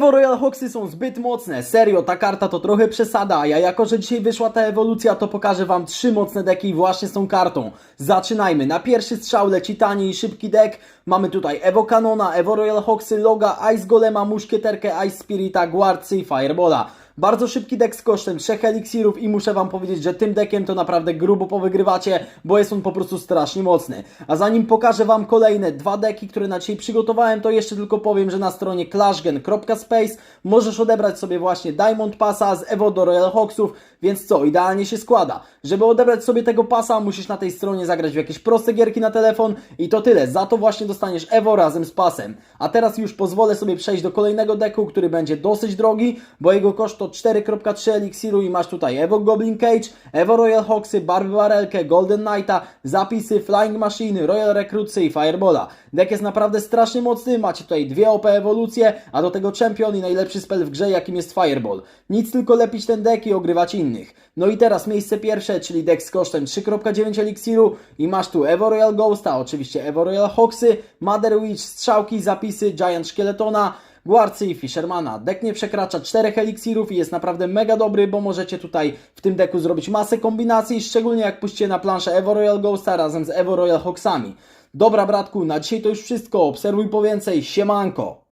Evo Royal Hoxy są zbyt mocne, serio, ta karta to trochę przesada, a ja jako, że dzisiaj wyszła ta ewolucja, to pokażę wam trzy mocne deki właśnie z tą kartą. Zaczynajmy, na pierwszy strzał leci tani i szybki dek, mamy tutaj Evo Canona, Evo Royal Hoxy, Loga, Ice Golema, Muszkieterkę, Ice Spirita, Guardcy i Firebola. Bardzo szybki dek z kosztem 3 eliksirów i muszę wam powiedzieć, że tym dekiem to naprawdę grubo powygrywacie, bo jest on po prostu strasznie mocny. A zanim pokażę wam kolejne dwa deki, które na dzisiaj przygotowałem, to jeszcze tylko powiem, że na stronie clashgen.space możesz odebrać sobie właśnie Diamond Passa z Evo do Royal Hoxów, więc co, idealnie się składa. Żeby odebrać sobie tego pasa, musisz na tej stronie zagrać w jakieś proste gierki na telefon i to tyle. Za to właśnie dostaniesz Evo razem z pasem. A teraz już pozwolę sobie przejść do kolejnego deku, który będzie dosyć drogi, bo jego koszt to 4.3 eliksiru i masz tutaj Evo Goblin Cage, Evo Royal Hoxy, Barbie Barelkę, Golden Knighta, zapisy, Flying Machine, Royal Recruitsy i Firebola. Deck jest naprawdę strasznie mocny, macie tutaj dwie OP ewolucje, a do tego Champion i najlepszy spell w grze jakim jest Fireball. Nic tylko lepić ten deck i ogrywać innych. No i teraz miejsce pierwsze, czyli deck z kosztem 3.9 eliksiru i masz tu Evo Royal Ghosta, oczywiście Evo Royal Hoxy, Mother Witch, strzałki, zapisy, Giant Szkieletona, Guarcy i Fishermana. Deck nie przekracza 4 eliksirów i jest naprawdę mega dobry, bo możecie tutaj w tym deku zrobić masę kombinacji, szczególnie jak puścicie na planszę Evo Royal Ghosta razem z Evo Royal Hoxami. Dobra bratku, na dzisiaj to już wszystko. Obserwuj po więcej. Siemanko!